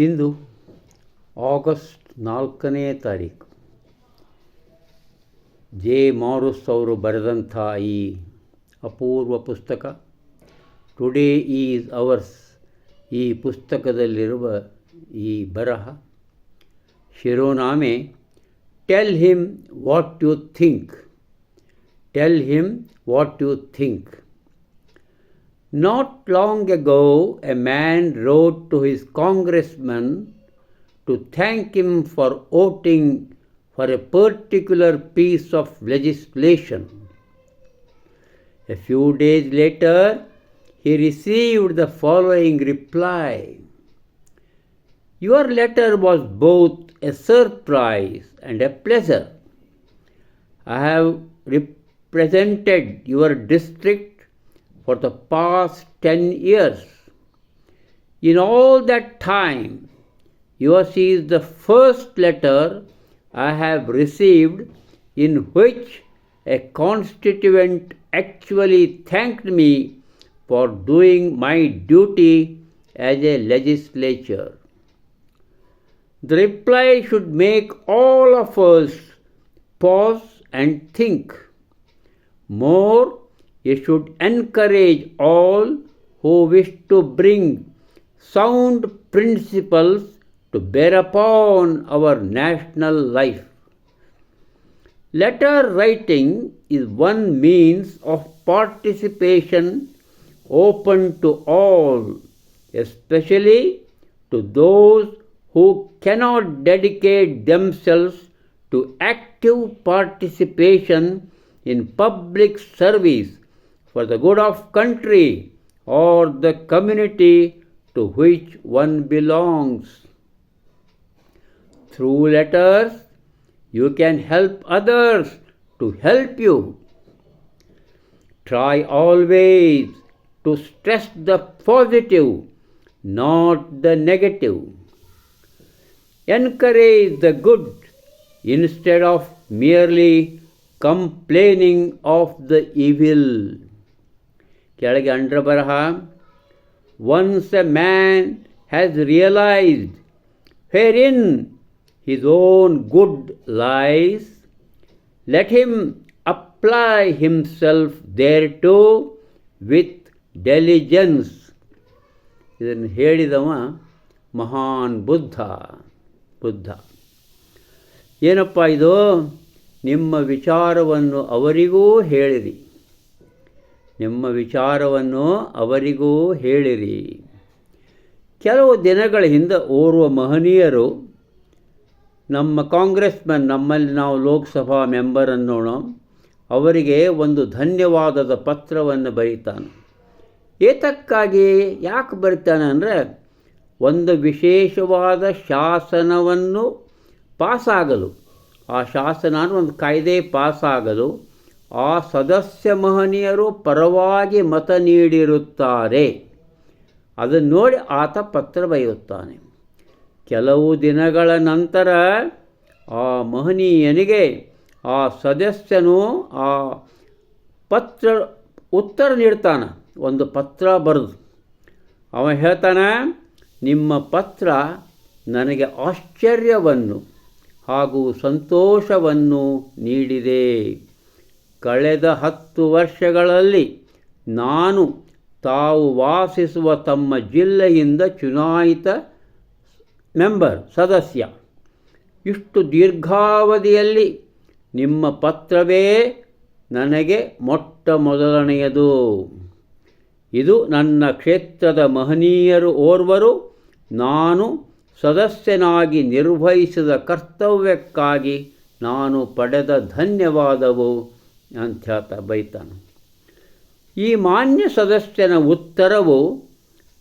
ಇಂದು August ನಾಲ್ಕನೇ ತಾರೀಕು. J. ಮಾರುಸ್ ಅವರು ಬರೆದಂಥ ಈ ಅಪೂರ್ವ ಪುಸ್ತಕ ಟುಡೇ ಈಸ್ ಅವರ್ಸ್ ಈ ಪುಸ್ತಕದಲ್ಲಿರುವ ಈ ಬರಹ, ಶಿರೋನಾಮೆ tell him what you think tell him what you think Not long ago, a man wrote to his congressman to thank him for voting for a particular piece of legislation. A few days later, he received the following reply Your letter was both a surprise and a pleasure. I have represented your district for the past 10 years. In all that time, yours is the first letter I have received in which a constituent actually thanked me for doing my duty as a legislature. The reply should make all of us pause and think. More, it should encourage all who wish to bring sound principles to bear upon our national life. Letter writing is one means of participation open to all, especially to those who cannot dedicate themselves to active participation in public service for the good of country or the community to which one belongs. Through letters, you can help others to help you. Try always to stress the positive, not the negative. Encourage the good instead of merely complaining of the evil. ಕೆಳಗೆ ಅಂಡ್ರ ಬರಹ once a man has realised where in his own good lies let him apply himself thereto with diligence ಇದನ್ನು ಹೇಳಿದವ ಮಹಾನ್ ಬುದ್ಧ ಬುದ್ಧ. ಏನಪ್ಪ ಇದು? ನಿಮ್ಮ ವಿಚಾರವನ್ನು ಅವರಿಗೂ ಹೇಳಿರಿ. ನಿಮ್ಮ ವಿಚಾರವನ್ನು ಅವರಿಗೂ ಹೇಳಿರಿ. ಕೆಲವು ದಿನಗಳ ಹಿಂದೆ ಓರ್ವ ಮಹನೀಯರು ನಮ್ಮ ಕಾಂಗ್ರೆಸ್ಮನ್ ನಮ್ಮಲ್ಲಿ ನಾವು ಲೋಕಸಭಾ ಮೆಂಬರ್ ಅನ್ನೋಣ ಅವರಿಗೆ ಒಂದು ಧನ್ಯವಾದದ ಪತ್ರವನ್ನು ಬರೀತಾನೆ. ಏತಕ್ಕಾಗಿ ಯಾಕೆ ಬರೀತಾನೆ ಅಂದರೆ, ಒಂದು ವಿಶೇಷವಾದ ಶಾಸನವನ್ನು ಪಾಸಾಗಲು. ಆ ಶಾಸನ ಒಂದು ಕಾಯ್ದೆ ಪಾಸಾಗಲು. ಆ ಸದಸ್ಯ ಮಹನೀಯರು ಪರವಾಗಿ ಮತ ನೀಡಿರುತ್ತಾರೆ. ಅದನ್ನು ನೋಡಿ ಆತ ಪತ್ರ ಬರೆಯುತ್ತಾನೆ. ಕೆಲವು ದಿನಗಳ ನಂತರ ಆ ಮಹನೀಯನಿಗೆ ಆ ಸದಸ್ಯನು ಆ ಪತ್ರ ಉತ್ತರ ನೀಡ್ತಾನೆ. ಒಂದು ಪತ್ರ ಬರೆದು. ಅವ ಹೇಳ್ತಾನೆ, ನಿಮ್ಮ ಪತ್ರ ನನಗೆ ಆಶ್ಚರ್ಯವನ್ನು ಹಾಗೂ ಸಂತೋಷವನ್ನು ನೀಡಿದೆ. ಕಳೆದ ಹತ್ತು ವರ್ಷಗಳಲ್ಲಿ ನಾನು ತಾವು ವಾಸಿಸುವ ತಮ್ಮ ಜಿಲ್ಲೆಯಿಂದ ಚುನಾಯಿತ ಮೆಂಬರ್, ಸದಸ್ಯ. ಇಷ್ಟು ದೀರ್ಘಾವಧಿಯಲ್ಲಿ ನಿಮ್ಮ ಪತ್ರವೇ ನನಗೆ ಮೊಟ್ಟ ಮೊದಲನೆಯದು. ಇದು ನನ್ನ ಕ್ಷೇತ್ರದ ಮಹನೀಯರು ಓರ್ವರು, ನಾನು ಸದಸ್ಯನಾಗಿ ನಿರ್ವಹಿಸಿದ ಕರ್ತವ್ಯಕ್ಕಾಗಿ ನಾನು ಪಡೆದ ಧನ್ಯವಾದವು. ಅಂತ ಹೇಳ್ತಾ ಬೈತಾನೆ. ಈ ಮಾನ್ಯ ಸದಸ್ಯನ ಉತ್ತರವು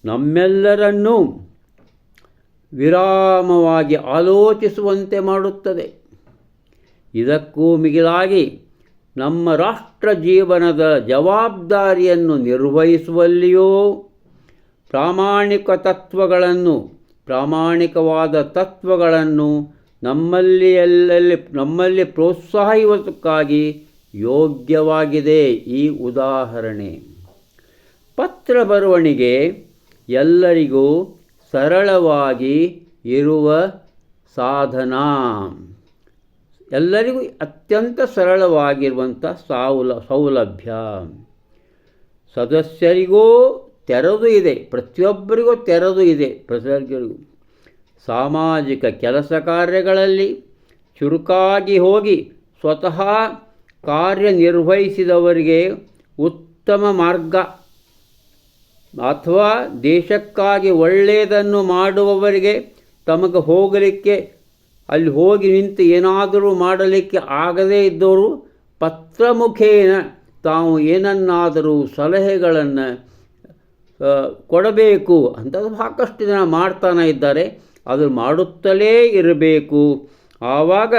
ನಮ್ಮೆಲ್ಲರನ್ನೂ ವಿರಾಮವಾಗಿ ಆಲೋಚಿಸುವಂತೆ ಮಾಡುತ್ತದೆ. ಇದಕ್ಕೂ ಮಿಗಿಲಾಗಿ ನಮ್ಮ ರಾಷ್ಟ್ರ ಜೀವನದ ಜವಾಬ್ದಾರಿಯನ್ನು ನಿರ್ವಹಿಸುವಲ್ಲಿಯೂ ಪ್ರಾಮಾಣಿಕ ತತ್ವಗಳನ್ನು, ಪ್ರಾಮಾಣಿಕವಾದ ತತ್ವಗಳನ್ನು ನಮ್ಮಲ್ಲಿ ಎಲ್ಲೆಲ್ಲಿ, ನಮ್ಮಲ್ಲಿ ಪ್ರೋತ್ಸಾಹಿಸುವುದಕ್ಕಾಗಿ ಯೋಗ್ಯವಾಗಿದೆ ಈ ಉದಾಹರಣೆ. ಪತ್ರ ಬರವಣಿಗೆ ಎಲ್ಲರಿಗೂ ಸರಳವಾಗಿ ಇರುವ ಸಾಧನ. ಎಲ್ಲರಿಗೂ ಅತ್ಯಂತ ಸರಳವಾಗಿರುವಂಥ ಸೌಲ ಸೌಲಭ್ಯ. ಸದಸ್ಯರಿಗೂ ತೆರೆದು ಇದೆ, ಪ್ರತಿಯೊಬ್ಬರಿಗೂ ತೆರೆದು ಇದೆ, ಪ್ರತಿಯೊಬ್ಬರಿಗೂ. ಸಾಮಾಜಿಕ ಕೆಲಸ ಕಾರ್ಯಗಳಲ್ಲಿ ಚುರುಕಾಗಿ ಹೋಗಿ ಸ್ವತಃ ಕಾರ್ಯನಿರ್ವಹಿಸಿದವರಿಗೆ ಉತ್ತಮ ಮಾರ್ಗ ಅಥವಾ ದೇಶಕ್ಕಾಗಿ ಒಳ್ಳೆಯದನ್ನು ಮಾಡುವವರಿಗೆ ತಮಗೆ ಹೋಗಲಿಕ್ಕೆ, ಅಲ್ಲಿ ಹೋಗಿ ನಿಂತು ಏನಾದರೂ ಮಾಡಲಿಕ್ಕೆ ಆಗದೇ ಇದ್ದವರು ಪತ್ರ ಮುಖೇನ ತಾವು ಏನನ್ನಾದರೂ ಸಲಹೆಗಳನ್ನು ಕೊಡಬೇಕು ಅಂತ ಸಾಕಷ್ಟು ಜನ ಮಾಡ್ತಾನೆ ಇದ್ದಾರೆ. ಅದು ಮಾಡುತ್ತಲೇ ಇರಬೇಕು. ಆವಾಗ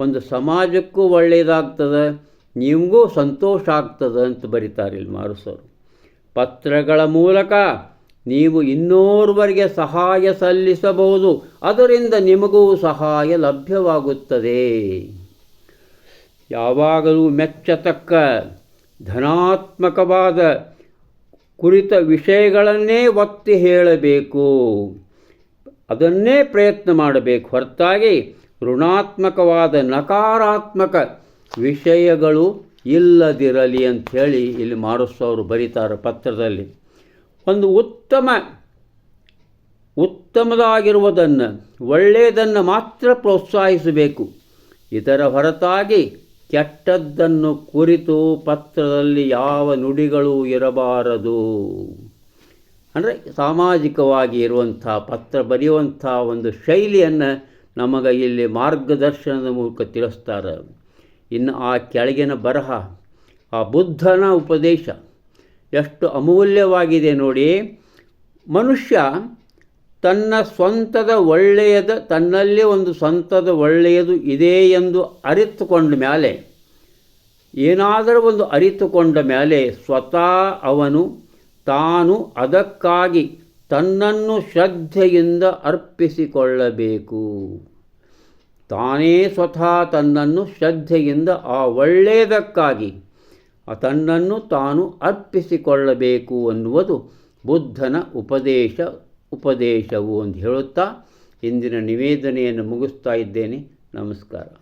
ಒಂದು ಸಮಾಜಕ್ಕೂ ಒಳ್ಳೆಯದಾಗ್ತದೆ ನಿಮಗೂ ಸಂತೋಷ ಆಗ್ತದೆ ಅಂತ ಬರೀತಾರೆ ಇಲ್ಲಿ ಮಾರುಸರು. ಪತ್ರಗಳ ಮೂಲಕ ನೀವು ಇನ್ನೋರ್ವರಿಗೆ ಸಹಾಯ ಸಲ್ಲಿಸಬಹುದು, ಅದರಿಂದ ನಿಮಗೂ ಸಹಾಯ ಲಭ್ಯವಾಗುತ್ತದೆ. ಯಾವಾಗಲೂ ಮೆಚ್ಚತಕ್ಕ, ಧನಾತ್ಮಕವಾದ ಕುರಿತ ವಿಷಯಗಳನ್ನೇ ಒತ್ತಿ ಹೇಳಬೇಕು. ಅದನ್ನೇ ಪ್ರಯತ್ನ ಮಾಡಬೇಕು. ಹೊರತಾಗಿ ಋಣಾತ್ಮಕವಾದ ನಕಾರಾತ್ಮಕ ವಿಷಯಗಳು ಇಲ್ಲದಿರಲಿ ಅಂಥೇಳಿ ಇಲ್ಲಿ ಮಾರುಸ್ತವರು ಬರೀತಾರೆ ಪತ್ರದಲ್ಲಿ. ಒಂದು ಉತ್ತಮ, ಉತ್ತಮದಾಗಿರುವುದನ್ನು, ಒಳ್ಳೆಯದನ್ನು ಮಾತ್ರ ಪ್ರೋತ್ಸಾಹಿಸಬೇಕು. ಇದರ ಹೊರತಾಗಿ ಕೆಟ್ಟದ್ದನ್ನು ಕುರಿತು ಪತ್ರದಲ್ಲಿ ಯಾವ ನುಡಿಗಳು ಇರಬಾರದು. ಅಂದರೆ ಸಾಮಾಜಿಕವಾಗಿ ಇರುವಂಥ, ಪತ್ರ ಬರೆಯುವಂಥ ಒಂದು ಶೈಲಿಯನ್ನು ನಮಗೆ ಇಲ್ಲಿ ಮಾರ್ಗದರ್ಶನದ ಮೂಲಕ ತಿಳಿಸ್ತಾರೆ. ಇನ್ನು ಆ ಕೆಳಗಿನ ಬರಹ, ಆ ಬುದ್ಧನ ಉಪದೇಶ ಎಷ್ಟು ಅಮೂಲ್ಯವಾಗಿದೆ ನೋಡಿ. ಮನುಷ್ಯ ತನ್ನ ಸ್ವಂತದ ಒಳ್ಳೆಯದ, ತನ್ನಲ್ಲಿ ಒಂದು ಸ್ವಂತದ ಒಳ್ಳೆಯದು ಇದೆ ಎಂದು ಅರಿತುಕೊಂಡ ಮೇಲೆ ಏನಾದರೂ ಒಂದು ಅರಿತುಕೊಂಡ ಮೇಲೆ ಸ್ವತಃ ಅವನು ತಾನು ಅದಕ್ಕಾಗಿ ತನ್ನನ್ನು ಶ್ರದ್ಧೆಯಿಂದ ಅರ್ಪಿಸಿಕೊಳ್ಳಬೇಕು. ತಾನೇ ಸ್ವತಃ ತನ್ನನ್ನು ಶ್ರದ್ಧೆಯಿಂದ ಆ ಒಳ್ಳೆಯದಕ್ಕಾಗಿ ತನ್ನನ್ನು ತಾನು ಅರ್ಪಿಸಿಕೊಳ್ಳಬೇಕು ಅನ್ನುವುದು ಬುದ್ಧನ ಉಪದೇಶ, ಉಪದೇಶವು ಅಂತ ಹೇಳುತ್ತಾ ಇಂದಿನ ನಿವೇದನೆಯನ್ನು ಮುಗಿಸ್ತಾ ಇದ್ದೇನೆ. ನಮಸ್ಕಾರ.